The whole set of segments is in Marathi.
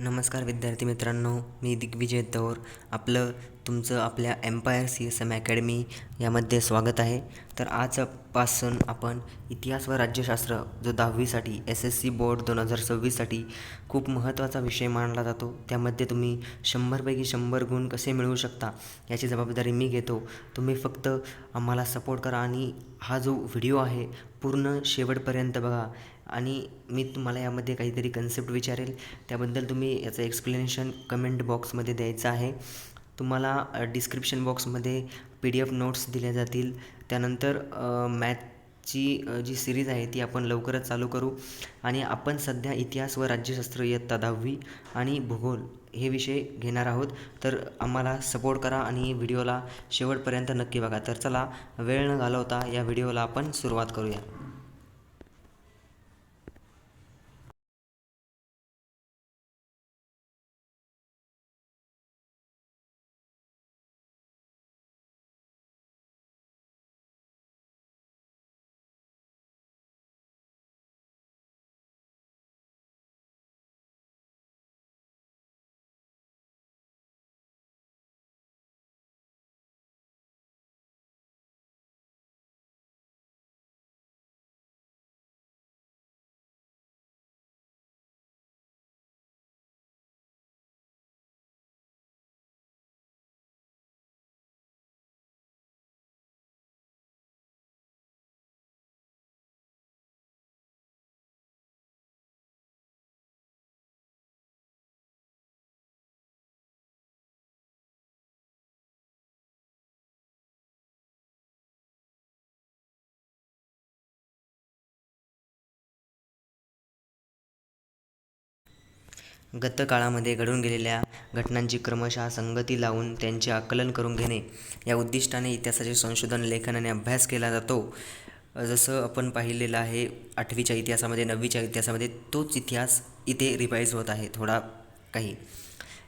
नमस्कार विद्यार्थी मित्रांनो मी दिग्विजय तौर आपलं तुमचं आपल्या empire C S M academy यामध्ये स्वागत आहे. तर आजपासून आपण इतिहास व राज्यशास्त्र जो दहावीसाठी एस एस सी बोर्ड दोन हजार सव्वीससाठी खूप महत्त्वाचा विषय मानला जातो त्यामध्ये तुम्ही शंभरपैकी शंभर गुण कसे मिळवू शकता याची जबाबदारी मी घेतो. तुम्ही फक्त आम्हाला सपोर्ट करा आणि हा जो व्हिडिओ आहे पूर्ण शेवटपर्यंत बघा. आणि मी तुम्हाला यामध्ये काहीतरी कन्सेप्ट विचारेल. त्याबद्दल तुम्ही याचं एक्सप्लेनेशन कमेंट बॉक्समध्ये द्यायचं आहे. तुम्हाला डिस्क्रिप्शन बॉक्समध्ये पी डी एफ नोट्स दिल्या जातील. त्यानंतर मॅथची जी सिरीज आहे ती आपण लवकरच चालू करू. आणि आपण सध्या इतिहास व राज्यशास्त्र इयत्ता दहावी आणि भूगोल हे विषय घेणार आहोत. तर आम्हाला सपोर्ट करा आणि व्हिडिओला शेवटपर्यंत नक्की बघा. तर चला वेळ न घालवता या व्हिडिओला आपण सुरुवात करूया. गतकाळामध्ये घडून गेलेल्या घटनांची क्रमशः संगती लावून त्यांचे आकलन करून घेणे. या उद्दिष्टाने इतिहासाचे संशोधन लेखन आणि अभ्यास केला जातो. जसं आपण पाहिलेलं आहे आठवीच्या इतिहासामध्ये नववीच्या इतिहासामध्ये तोच इतिहास इथे रिवाईज होत आहे थोडा काही.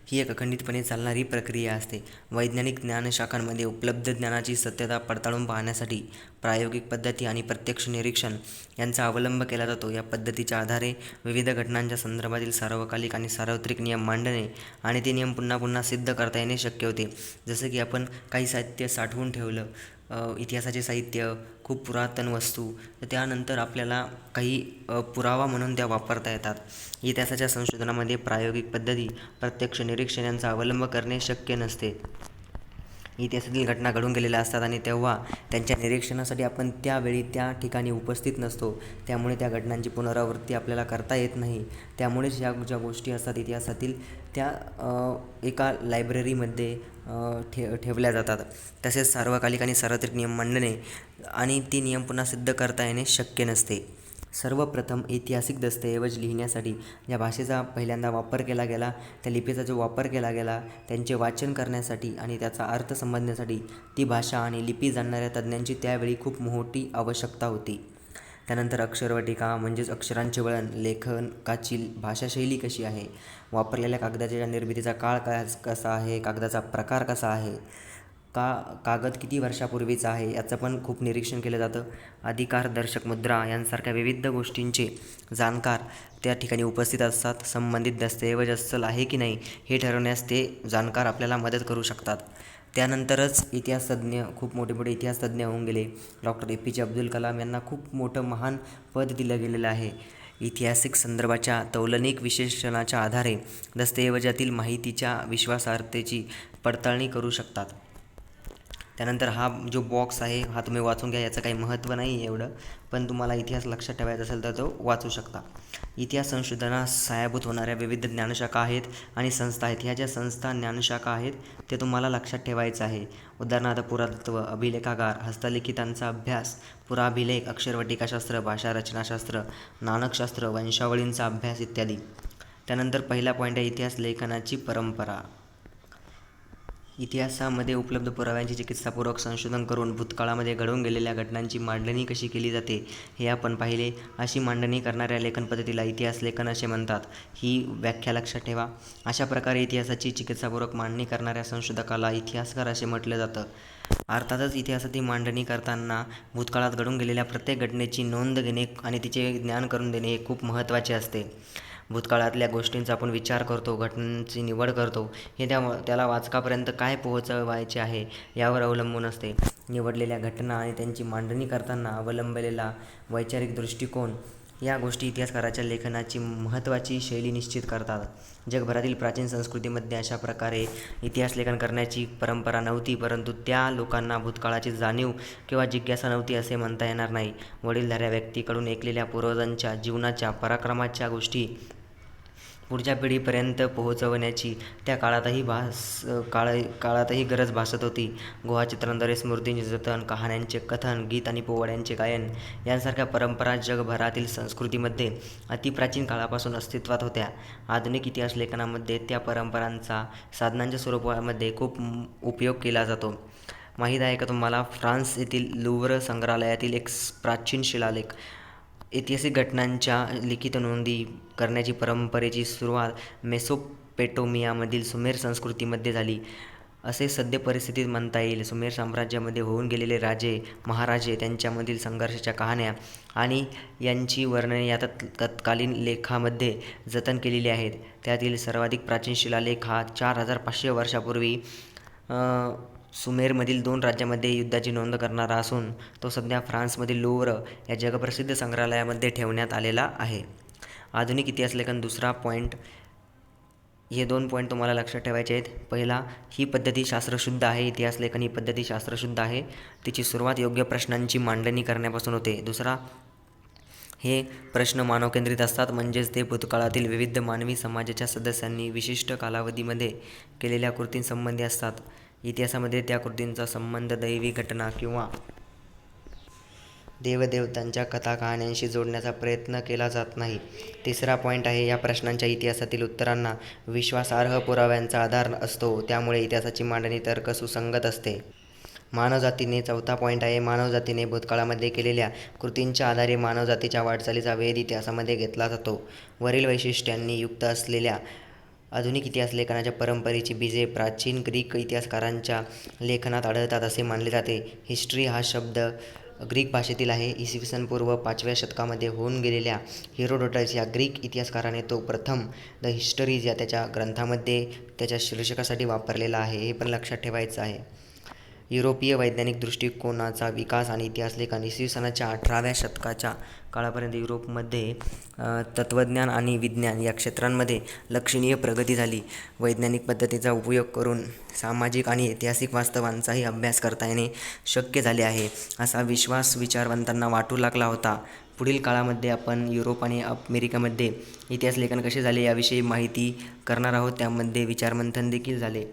ही एक अखंडितपणे चालणारी प्रक्रिया असते. वैज्ञानिक ज्ञानशाखांमध्ये उपलब्ध ज्ञानाची सत्यता पडताळून पाहण्यासाठी प्रायोगिक पद्धती आणि प्रत्यक्ष निरीक्षण यांचा अवलंब केला जातो. या पद्धतीच्या आधारे विविध घटनांच्या संदर्भातील सार्वकालिक आणि सार्वत्रिक नियम मांडणे आणि ते नियम पुन्हा पुन्हा सिद्ध करता येणे शक्य होते. जसं की आपण काही साहित्य साठवून ठेवलं इतिहासाचे साहित्य खूप पुरातन वस्तू तर त्यानंतर आपल्याला काही पुरावा म्हणून त्या वापरता येतात. इतिहासाच्या संशोधनामध्ये प्रायोगिक पद्धती प्रत्यक्ष निरीक्षण यांचा अवलंब करणे शक्य नसते. इतिहासातील घटना घडून गेलेल्या असतात आणि तेव्हा त्यांच्या निरीक्षणासाठी आपण त्यावेळी त्या ठिकाणी उपस्थित नसतो. त्यामुळे त्या घटनांची पुनरावृत्ती आपल्याला करता येत नाही. त्यामुळेच या ज्या गोष्टी असतात इतिहासातील त्या एका लायब्ररीमध्ये ठे ठेवल्या जातात. तसेच सार्वकालिक आणि सार्वत्रिक नियम मांडणे आणि ती नियम पुन्हा सिद्ध करता येणे शक्य नसते. सर्वप्रथम ऐतिहासिक दस्तऐवज लिहिण्यासाठी ज्या भाषेचा पहिल्यांदा वापर केला गेला त्या लिपीचा जो वापर केला गेला त्यांचे वाचन करण्यासाठी आणि त्याचा अर्थ समजण्यासाठी ती भाषा आणि लिपी जाणणाऱ्या तज्ज्ञांची त्यावेळी खूप मोठी आवश्यकता होती. त्यानंतर अक्षरवटिका म्हणजेच अक्षरांचे वळण लेखनकाची भाषाशैली कशी आहे वापरलेल्या कागदाच्या निर्मितीचा काळ काय कसा आहे कागदाचा प्रकार कसा आहे का कागद किती वर्षापूर्वीचा आहे याचं पण खूप निरीक्षण केलं जातं. अधिकारदर्शक मुद्रा यांसारख्या विविध गोष्टींचे जाणकार त्या ठिकाणी उपस्थित असतात. संबंधित दस्तऐवज अस्सल आहे की नाही हे ठरवण्यास ते जाणकार आपल्याला मदत करू शकतात. त्यानंतरच इतिहासतज्ञ खूप मोठे मोठे इतिहासतज्ञ होऊन गेले. डॉक्टर ए पी जे अब्दुल कलाम यांना खूप मोठं महान पद दिलं गेलेलं आहे. ऐतिहासिक संदर्भाच्या तौलनिक विशेषणाच्या आधारे दस्तऐवजातील माहितीच्या विश्वासार्हतेची पडताळणी करू शकतात. त्यानंतर हा जो बॉक्स आहे हा तुम्ही वाचून घ्या याचं काही महत्त्व नाही आहे एवढं. पण तुम्हाला इतिहास लक्षात ठेवायचा असेल तर तो वाचू शकता. इतिहास संशोधनास सहाय्यभूत होणाऱ्या विविध ज्ञानशाखा आहेत आणि संस्था आहेत. ह्या ज्या संस्था ज्ञानशाखा आहेत ते तुम्हाला लक्षात ठेवायचं आहे. उदाहरणार्थ पुरातत्व अभिलेखागार हस्तलिखितांचा अभ्यास पुराभिलेख अक्षरवटिकाशास्त्र भाषा रचनाशास्त्र नाणकशास्त्र वंशावळींचा अभ्यास इत्यादी. त्यानंतर पहिला पॉईंट आहे इतिहास लेखनाची परंपरा. इतिहासामध्ये उपलब्ध पुराव्यांचे चिकित्सापूर्वक संशोधन करून भूतकाळामध्ये घडून गेलेल्या घटनांची मांडणी कशी केली जाते हे आपण पाहिले. अशी मांडणी करणाऱ्या लेखन पद्धतीला इतिहास लेखन असे म्हणतात. ही व्याख्या लक्षात ठेवा. अशा प्रकारे इतिहासाची चिकित्सापूर्वक मांडणी करणाऱ्या संशोधकाला इतिहासकार असे म्हटलं जातं. अर्थातच इतिहासाची मांडणी करताना भूतकाळात घडून गेलेल्या प्रत्येक घटनेची नोंद घेणे आणि तिचे ज्ञान करून देणे हे खूप महत्त्वाचे असते. भूतकाळातल्या गोष्टींचा आपण विचार करतो घटनांची निवड करतो हे त्या त्याला वाचकापर्यंत काय पोहोचवायचे आहे यावर अवलंबून असते. निवडलेल्या घटना आणि त्यांची मांडणी करताना अवलंबलेला वैचारिक दृष्टिकोन या गोष्टी इतिहासकाराच्या लेखनाची महत्त्वाची शैली निश्चित करतात. जगभरातील प्राचीन संस्कृतीमध्ये अशा प्रकारे इतिहास लेखन करण्याची परंपरा नव्हती परंतु त्या लोकांना भूतकाळाची जाणीव किंवा जिज्ञासा नव्हती असे म्हणता येणार नाही. वडीलधाऱ्या व्यक्तीकडून ऐकलेल्या पूर्वजांच्या जीवनाच्या पराक्रमाच्या गोष्टी पुढच्या पिढीपर्यंत पोहोचवण्याची. त्या काळातही भास काळ काळातही गरज भासत होती. गुहाचित्रांद्वारे स्मृतींचे जतन कहाण्यांचे कथन गीत आणि पोवाड्यांचे गायन यांसारख्या परंपरा जगभरातील संस्कृतीमध्ये अतिप्राचीन काळापासून अस्तित्वात होत्या. आधुनिक इतिहास लेखनामध्ये त्या परंपरांचा साधनांच्या स्वरूपामध्ये खूप उपयोग केला जातो. माहीत आहे का तुम्हाला? फ्रान्स येथील लुव्र संग्रहालयातील एक प्राचीन शिलालेख ऐतिहासिक घटनांच्या लिखित नोंदी करण्याची परंपरेची सुरुवात मेसोपेटोमियामधील सुमेर संस्कृतीमध्ये झाली. असे सद्य परिस्थितीत म्हणता येईल. सुमेर साम्राज्यामध्ये होऊन गेलेले राजे महाराजे त्यांच्यामधील संघर्षाच्या कहाण्या आणि यांची वर्णने या तत् तत्कालीन लेखामध्ये जतन केलेली आहेत. त्यातील सर्वाधिक प्राचीन शिलालेख हा चार हजार पाचशे वर्षापूर्वी सुमेरमधील दोन राज्यामध्ये युद्धाची नोंद करणारा असून तो सध्या फ्रान्समधील लोव्र या जगप्रसिद्ध संग्रहालयामध्ये ठेवण्यात आलेला आहे. आधुनिक इतिहास लेखन दुसरा पॉईंट हे दोन पॉईंट तुम्हाला लक्षात ठेवायचे आहेत. पहिला ही पद्धती शास्त्रशुद्ध आहे. इतिहास लेखन ही पद्धती शास्त्रशुद्ध आहे. तिची सुरुवात योग्य प्रश्नांची मांडणी करण्यापासून होते. दुसरा हे प्रश्न मानवकेंद्रित असतात. म्हणजेच ते भूतकाळातील विविध मानवी समाजाच्या सदस्यांनी विशिष्ट कालावधीमध्ये केलेल्या कृतींसंबंधी असतात. इतिहासामध्ये त्या कृतींचा संबंध दैवी घटना किंवा देवदेवतांच्या कथा कहाण्यांशी जोडण्याचा प्रयत्न केला जात नाही. तिसरा पॉईंट आहे या प्रश्नांच्या इतिहासातील उत्तरांना विश्वासार्ह पुराव्यांचा आधार असतो त्यामुळे इतिहासाची मांडणी तर्क सुसंगत असते. मानवजातीने चौथा पॉईंट आहे मानवजातीने भूतकाळामध्ये केलेल्या कृतींच्या आधारे मानवजातीच्या वाटचालीचा वेध इतिहासामध्ये घेतला जातो. वरील वैशिष्ट्यांनी युक्त असलेल्या आधुनिक इतिहास लेखनाच्या परंपरेची बीजे प्राचीन ग्रीक इतिहासकारांच्या लेखनात आढळतात असे मानले जाते. हिस्ट्री हा शब्द ग्रीक भाषेतील आहे. इसवी सन पूर्व पाचव्या शतकामध्ये होऊन गेलेल्या हिरोडोटस या ग्रीक इतिहासकाराने तो प्रथम द हिस्टरीज या त्याच्या ग्रंथामध्ये त्याच्या शीर्षकासाठी वापरलेला आहे. हे पण लक्षात ठेवायचं आहे. युरोपीय वैज्ञानिक दृष्टिकोनाचा विकास आणि इतिहास लेखन इसवी सनाच्या अठराव्या शतकाच्या काळापर्यंत युरोपमध्ये तत्त्वज्ञान आणि विज्ञान या क्षेत्रांमध्ये लक्षणीय प्रगती झाली. वैज्ञानिक पद्धतीचा उपयोग करून सामाजिक आणि ऐतिहासिक वास्तवांचाही अभ्यास करता येणे शक्य झाले आहे असा विश्वास विचारवंतांना वाटू लागला होता. पुढील काळामध्ये आपण युरोप आणि अमेरिकामध्ये इतिहास लेखन कसे झाले याविषयी माहिती करणार आहोत त्यामध्ये विचारमंथन देखील झाले.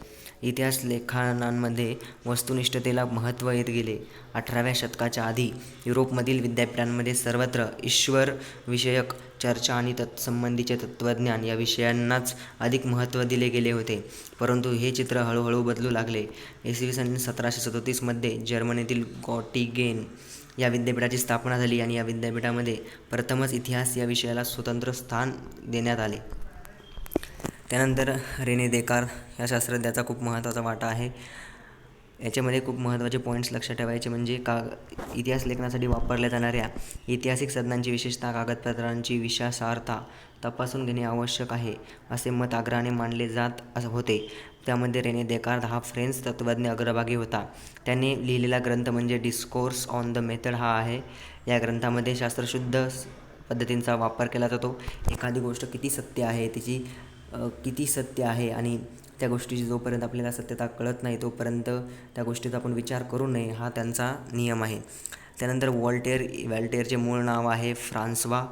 इतिहास लेखनांमध्ये वस्तुनिष्ठतेला महत्त्व येत गेले. अठराव्या शतकाच्या आधी युरोपमधील विद्यापीठांमध्ये सर्वत्र ईश्वर विषयक चर्चा आणि तत्संबंधीचे तत्त्वज्ञान या विषयांनाच अधिक महत्त्व दिले गेले होते. परंतु हे चित्र हळूहळू बदलू लागले. इसवी सन सतराशे सदोतीसमध्ये जर्मनीतील गॉटिगेन या विद्यापीठाची स्थापना झाली आणि या विद्यापीठामध्ये प्रथमच इतिहास या विषयाला स्वतंत्र स्थान देण्यात आले. त्यानंतर रेने देकार या शास्त्रज्ञाचा खूप महत्त्वाचा वाटा आहे. याच्यामध्ये खूप महत्त्वाचे पॉईंट्स लक्षात ठेवायचे म्हणजे का इतिहास लेखनासाठी वापरल्या जाणाऱ्या ऐतिहासिक साधनांची विशेषतः कागदपत्रांची विश्वासार्हता तपासून घेणे आवश्यक आहे असे मत आग्रहाने मांडले जात असं होते. त्यामध्ये रेने देकार हा फ्रेंच तत्त्वज्ञ अग्रभागी होता. त्याने लिहिलेला ग्रंथ म्हणजे डिस्कोर्स ऑन द मेथड हा आहे. या ग्रंथामध्ये शास्त्रशुद्ध पद्धतींचा वापर केला जातो. एखादी गोष्ट किती सत्य आहे तिची किती सत्य आहे आणि त्या गोष्टीची जोपर्यंत आपल्याला सत्यता कळत नाही तोपर्यंत त्या गोष्टीचा आपण विचार करू नये हा त्यांचा नियम आहे. त्यानंतर वॉल्टेअर वॅल्टेअरचे मूळ नाव आहे फ्रान्सवा.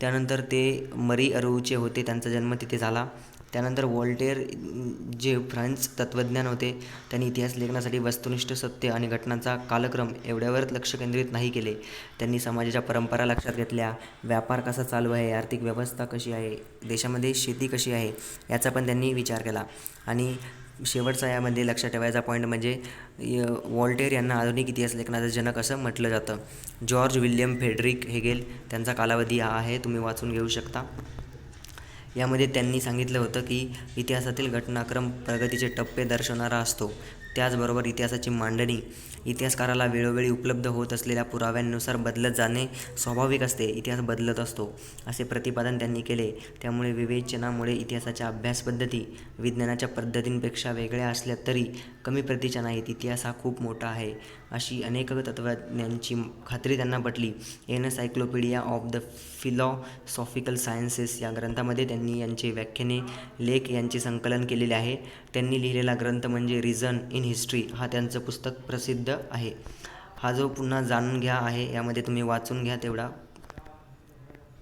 त्यानंतर ते मरी अरूचे होते त्यांचा जन्म तिथे झाला. त्यानंतर वॉल्टेअर जे फ्रान्स तत्त्वज्ञान होते त्यांनी इतिहास लेखनासाठी वस्तुनिष्ठ सत्य आणि घटनांचा कालक्रम एवढ्यावरच लक्ष केंद्रित नाही केले. त्यांनी समाजाच्या परंपरा लक्षात घेतल्या. व्यापार कसा चालू आहे? आर्थिक व्यवस्था कशी आहे? देशामध्ये शेती कशी आहे? याचा पण त्यांनी विचार केला. आणि शेवटचा यामध्ये लक्षात ठेवायचा पॉईंट म्हणजे वॉल्टेअर यांना आधुनिक इतिहास लेखनाचं जनक असं म्हटलं जातं. जॉर्ज विल्यम फेडरिक हेगेल त्यांचा कालावधी हा आहे तुम्ही वाचून घेऊ शकता. यामध्ये त्यांनी सांगितलं होतं की इतिहासातील घटनाक्रम प्रगतीचे टप्पे दर्शवणारा असतो. त्याचबरोबर इतिहासाची मांडणी इतिहासकाराला वेळोवेळी उपलब्ध होत असलेल्या पुराव्यांनुसार बदलत जाणे स्वाभाविक असते इतिहास बदलत असतो असे प्रतिपादन त्यांनी केले. त्यामुळे विवेचनामुळे इतिहासाच्या अभ्यासपद्धती विज्ञानाच्या पद्धतींपेक्षा वेगळ्या असल्या तरी कमी प्रतीच्या नाहीत. इतिहास हा खूप मोठा आहे. अशी अनेक तत्त्वज्ञांची खात्री त्यांना पटली. Encyclopaedia of the philosophical sciences या ग्रंथामध्ये त्यांनी यांचे व्याख्याने लेख यांचे संकलन केलेले आहे. त्यांनी लिहिलेला ग्रंथ म्हणजे रिझन इन हिस्ट्री हा त्यांचं पुस्तक प्रसिद्ध आहे. हा जो पुन्हा जाणून घ्या आहे यामध्ये तुम्ही वाचून घ्या तेवढा.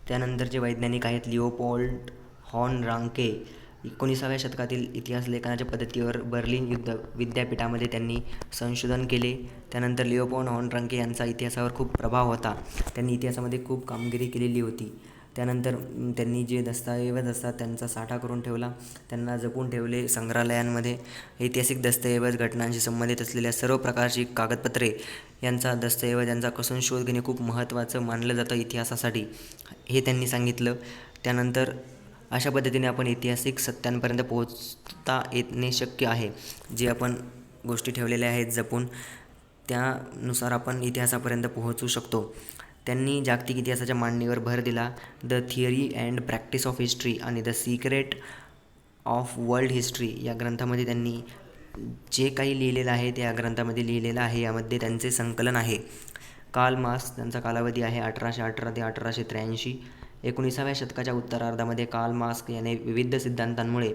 त्यानंतरचे वैज्ञानिक आहेत लिओपोल्ड हॉर्न रांके. एकोणीसाव्या शतकातील इतिहास लेखनाच्या पद्धतीवर बर्लिन युद्ध विद्यापीठामध्ये त्यांनी संशोधन केले. त्यानंतर लिओपोन हॉर्न यांचा इतिहासावर खूप प्रभाव होता. त्यांनी इतिहासामध्ये खूप कामगिरी केलेली होती. त्यानंतर त्यांनी जे दस्तऐवज असतात त्यांचा साठा करून ठेवला. त्यांना जपून ठेवले संग्रहालयांमध्ये. ऐतिहासिक दस्तऐवज घटनांशी संबंधित असलेल्या सर्व प्रकारची कागदपत्रे यांचा दस्तऐवज यांचा कसून शोध घेणे खूप महत्त्वाचं मानलं जातं इतिहासासाठी हे त्यांनी सांगितलं. त्यानंतर अशा पद्धतीने आपण ऐतिहासिक सत्यांपर्यंत पोहोचता येणे शक्य आहे. जे आपण गोष्टी ठेवलेल्या आहेत जपून त्यानुसार आपण इतिहासापर्यंत पोहोचू शकतो. त्यांनी जागतिक इतिहासाच्या मांडणीवर भर दिला. The theory and practice of history आणि the secret of world history या ग्रंथामध्ये त्यांनी जे काही लिहिलेलं आहे ते या ग्रंथामध्ये लिहिलेलं आहे. यामध्ये त्यांचे संकलन आहे. काल मास त्यांचा कालावधी आहे अठराशे अठरा ते अठराशे त्र्याऐंशी. एकोणीसाव्या शतकाच्या उत्तरार्धामध्ये काल मास्क याने विविध सिद्धांतांमुळे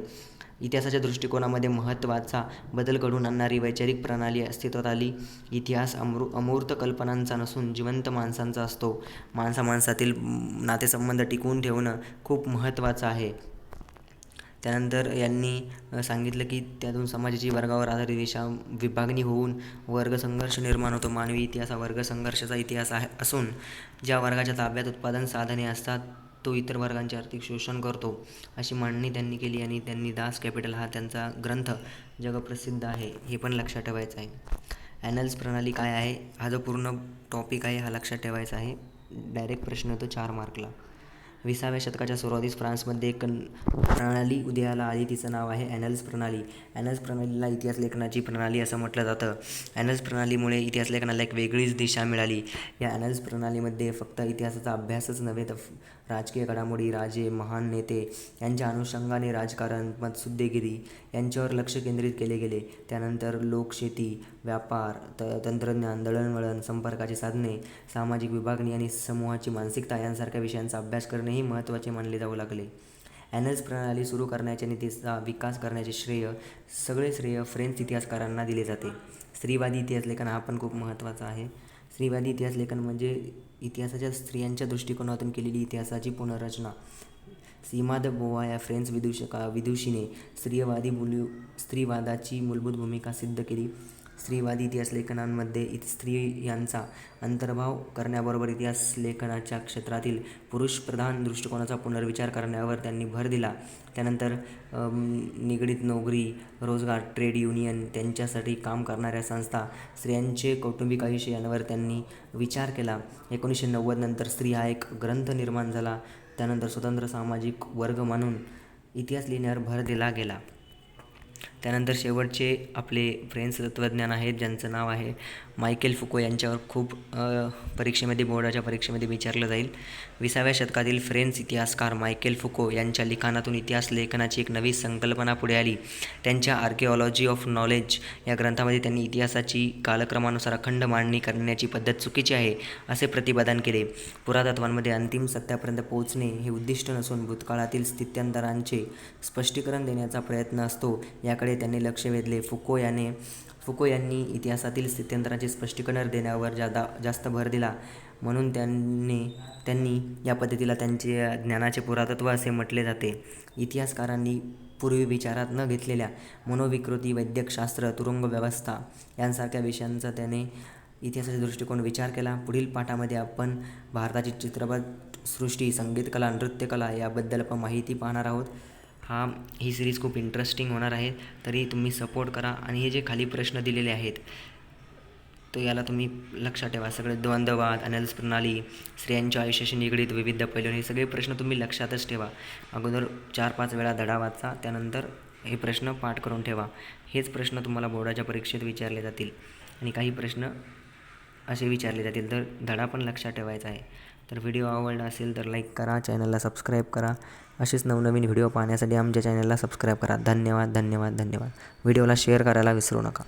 इतिहासाच्या दृष्टिकोनामध्ये महत्त्वाचा बदल घडून आणणारी वैचारिक प्रणाली अस्तित्वात आली. इतिहास अमृ अमूर्त कल्पनांचा नसून जिवंत माणसांचा असतो. माणसा माणसातील नातेसंबंध टिकवून ठेवणं खूप महत्त्वाचं आहे. त्यानंतर यांनी सांगितलं की त्यातून समाजाची वर्गावर आधारित विषा विभागणी होऊन वर्गसंघर्ष निर्माण होतो. मानवी इतिहास हा वर्गसंघर्षाचा इतिहास आहे असून ज्या वर्गाच्या ताब्यात उत्पादन साधने असतात तो इतर वर्गांचे आर्थिक शोषण करतो अशी मांडणी त्यांनी केली आणि त्यांनी दास कॅपिटल हा त्यांचा ग्रंथ जगप्रसिद्ध आहे हे पण लक्षात ठेवायचं आहे. ॲनल्स प्रणाली काय आहे? हा जो पूर्ण टॉपिक आहे हा लक्षात ठेवायचा आहे. डायरेक्ट प्रश्न येतो चार मार्कला विसाव्या शतकाच्या सुरुवातीस फ्रान्समध्ये एक प्रणाली उदयाला आली. तिचं नाव आहे ॲनल्स प्रणाली. ॲनल्स प्रणालीला इतिहास लेखनाची प्रणाली असं म्हटलं जातं. ॲनल्स प्रणालीमुळे इतिहास लेखनाला एक वेगळीच दिशा मिळाली. या ॲनल्स प्रणालीमध्ये फक्त इतिहासाचा अभ्यासच नव्हे तर राजकीय घडामोडी राजे महान नेते यांच्या अनुषंगाने राजकारण मतसुद्धेगिरी यांच्यावर लक्ष केंद्रित केले गेले. त्यानंतर लोकशेती व्यापार त तंत्रज्ञान दळणवळण संपर्काची साधने सामाजिक विभागणी आणि समूहाची मानसिकता यांसारख्या विषयांचा अभ्यास करणेही महत्त्वाचे मानले जाऊ लागले. ॲनल्स प्रणाली सुरू करण्याच्या नीतीचा विकास करण्याचे श्रेय सगळे श्रेय फ्रेंच इतिहासकारांना दिले जाते. स्त्रीवादी इतिहास लेखन हा पण खूप महत्त्वाचा आहे. स्त्रीवादी इतिहास लेखन म्हणजे इतिहासाच्या स्त्रियांच्या दृष्टिकोनातून केलेली इतिहासाची पुनर्रचना. सीमा द बोवा या फ्रेंच विदूषका विदुषीने स्त्रीवादी मुली स्त्रीवादाची मूलभूत भूमिका सिद्ध केली. स्त्रीवादी इतिहास लेखनांमध्ये स्त्री यांचा अंतर्भाव करण्याबरोबर इतिहास लेखनाच्या क्षेत्रातील पुरुषप्रधान दृष्टिकोनाचा पुनर्विचार करण्यावर त्यांनी भर दिला. त्यानंतर निगडीत नोकरी रोजगार ट्रेड युनियन त्यांच्यासाठी काम करणाऱ्या संस्था स्त्रियांचे कौटुंबिक आयुष्य यांवर त्यांनी विचार केला. एकोणीसशे नव्वद नंतर स्त्री हा एक ग्रंथ निर्माण झाला. त्यानंतर स्वतंत्र सामाजिक वर्ग म्हणून इतिहास लिहिण्यावर भर दिला गेला. त्यानंतर शेवटचे आपले फ्रेंच तत्त्वज्ञान आहेत ज्यांचं नाव आहे मायकेल फुको यांच्यावर खूप परीक्षेमध्ये बोर्डाच्या परीक्षेमध्ये विचारलं जाईल. विसाव्या शतकातील फ्रेंच इतिहासकार मायकेल फुको यांच्या लिखाणातून इतिहास लेखनाची एक नवी संकल्पना पुढे आली. त्यांच्या आर्किओलॉजी ऑफ नॉलेज या ग्रंथामध्ये त्यांनी इतिहासाची कालक्रमानुसार अखंड मांडणी करण्याची पद्धत चुकीची आहे असे प्रतिपादन केले. पुरातत्वांमध्ये अंतिम सत्यापर्यंत पोहोचणे हे उद्दिष्ट नसून भूतकाळातील स्थित्यंतरांचे स्पष्टीकरण देण्याचा प्रयत्न असतो. याकडे त्यांनी लक्ष वेधले. फुको याने फुको यांनी इतिहासातील स्थित्यंतराचे स्पष्टीकरण देण्यावर जादा जास्त भर दिला. म्हणून त्यांनी त्यांनी या पद्धतीला त्यांचे ज्ञानाचे पुरातत्व असे म्हटले जाते. इतिहासकारांनी पूर्वी विचारात न घेतलेल्या मनोविकृती वैद्यकशास्त्र तुरुंग व्यवस्था यांसारख्या विषयांचा त्याने इतिहासाच्या दृष्टिकोन विचार केला. पुढील पाठामध्ये आपण भारताची चित्रपट सृष्टी संगीतकला नृत्यकला याबद्दल आपण माहिती पाहणार आहोत. हा ही सिरीज खूप इंटरेस्टिंग होणार आहे. तरी तुम्ही सपोर्ट करा. आणि हे जे खाली प्रश्न दिलेले आहेत तो याला तुम्ही लक्षात ठेवा. सगळे द्वंद्ववाद अनल्स प्रणाली स्त्रियांच्या आयुष्याशी निगडीत विविध पैलू हे सगळे प्रश्न तुम्ही लक्षातच ठेवा. अगोदर चार पाच वेळा धडा वाचा त्यानंतर हे प्रश्न पाठ करून ठेवा. हेच प्रश्न तुम्हाला बोर्डाच्या परीक्षेत विचारले जातील. आणि काही प्रश्न असे विचारले जातील. तर धडा पण लक्षात ठेवायचा आहे. तर व्हिडिओ आवडला असेल तर लाईक करा. चॅनलला सबस्क्राईब करा. असेच नवनवीन व्हिडिओ पाहण्यासाठी आमच्या चॅनलला सबस्क्राईब करा. धन्यवाद धन्यवाद धन्यवाद. व्हिडिओला शेअर करायला विसरू नका.